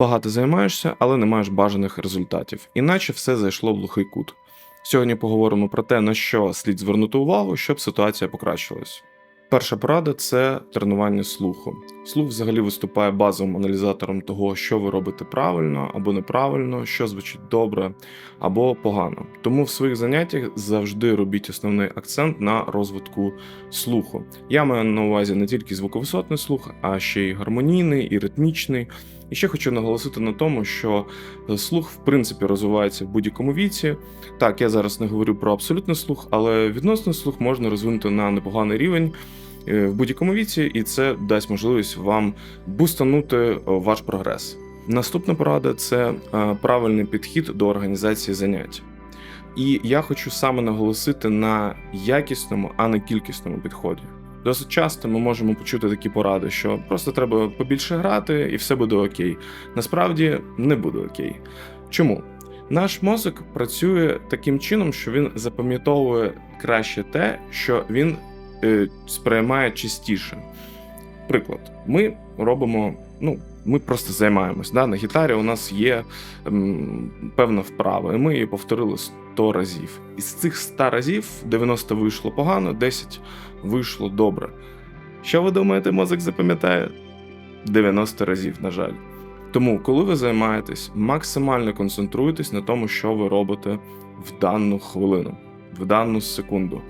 Багато займаєшся, але не маєш бажаних результатів, іначе все зайшло в глухий кут. Сьогодні поговоримо про те, на що слід звернути увагу, щоб ситуація покращилась. Перша порада це тренування слуху. Слух взагалі виступає базовим аналізатором того, що ви робите правильно або неправильно, що звучить добре або погано. Тому в своїх заняттях завжди робіть основний акцент на розвитку слуху. Я маю на увазі не тільки звуковисотний слух, а ще й гармонійний, і ритмічний. І ще хочу наголосити на тому, що слух в принципі розвивається в будь-якому віці. Так, я зараз не говорю про абсолютний слух, але відносний слух можна розвинути на непоганий рівень е, в будь-якому віці, і це дасть можливість вам бустанути е, ваш прогрес. Наступна порада це е, правильний підхід до організації занять. І я хочу саме наголосити на якісному, а не кількісному підході. Досить часто ми можемо почути такі поради, що просто треба побільше грати і все буде окей. Насправді не буде окей. Чому? Наш мозок працює таким чином, що він запам'ятовує краще те, що він е, сприймає частіше. Приклад, ми робимо, ну, ми просто займаємось. Да? На гітарі у нас є ем, певна вправа, і ми її повторили 100 разів. Із цих 100 разів 90 вийшло погано, 10 вийшло добре. Що ви думаєте, мозок запам'ятає? 90 разів, на жаль. Тому, коли ви займаєтесь, максимально концентруйтесь на тому, що ви робите в дану хвилину, в дану секунду.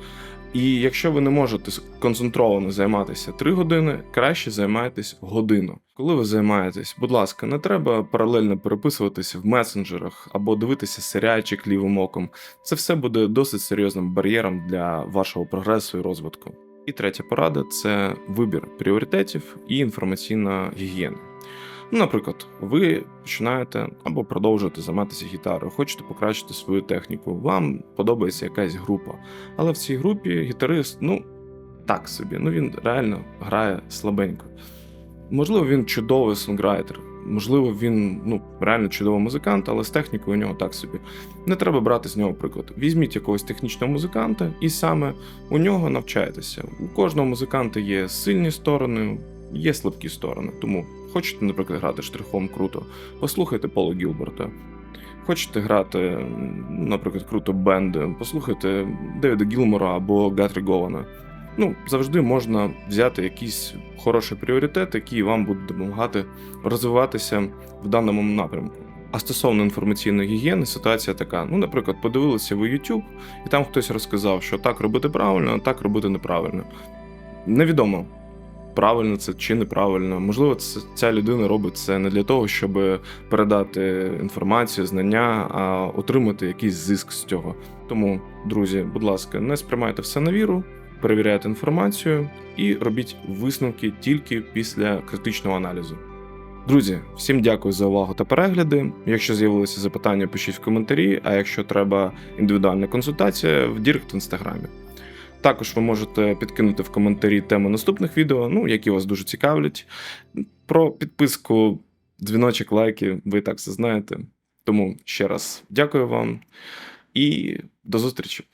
І якщо ви не можете концентровано займатися 3 години, краще займайтесь годину. Коли ви займаєтесь, будь ласка, не треба паралельно переписуватися в месенджерах або дивитися серіальчик лівим оком. Це все буде досить серйозним бар'єром для вашого прогресу і розвитку. І третя порада це вибір пріоритетів і інформаційна гігієна. Ну, наприклад, ви починаєте або продовжуєте займатися гітарою, хочете покращити свою техніку, вам подобається якась група. Але в цій групі гітарист, ну, так собі, ну він реально грає слабенько. Можливо, він чудовий сонграйтер, можливо, він ну, реально чудовий музикант, але з технікою у нього так собі. Не треба брати з нього приклад. Візьміть якогось технічного музиканта і саме у нього навчайтеся. У кожного музиканта є сильні сторони, є слабкі сторони. Тому хочете, наприклад, грати штрихом круто, послухайте Пола Гілберта. Хочете грати, наприклад, круто бенди, послухайте Девіда Гілмора або Гатрі Гована. Ну, завжди можна взяти якийсь хороший пріоритет, який вам буде допомагати розвиватися в даному напрямку. А стосовно інформаційної гігієни, ситуація така: ну, наприклад, подивилися ви YouTube, і там хтось розказав, що так робити правильно, а так робити неправильно. Невідомо, правильно це чи неправильно. Можливо, це, ця людина робить це не для того, щоб передати інформацію, знання, а отримати якийсь зиск з цього. Тому, друзі, будь ласка, не сприймайте все на віру, перевіряйте інформацію і робіть висновки тільки після критичного аналізу. Друзі, всім дякую за увагу та перегляди. Якщо з'явилися запитання, пишіть в коментарі. А якщо треба індивідуальна консультація, в Дірект в інстаграмі. Також ви можете підкинути в коментарі теми наступних відео, ну, які вас дуже цікавлять. Про підписку, дзвіночок, лайки, ви так все знаєте. Тому ще раз дякую вам і до зустрічі!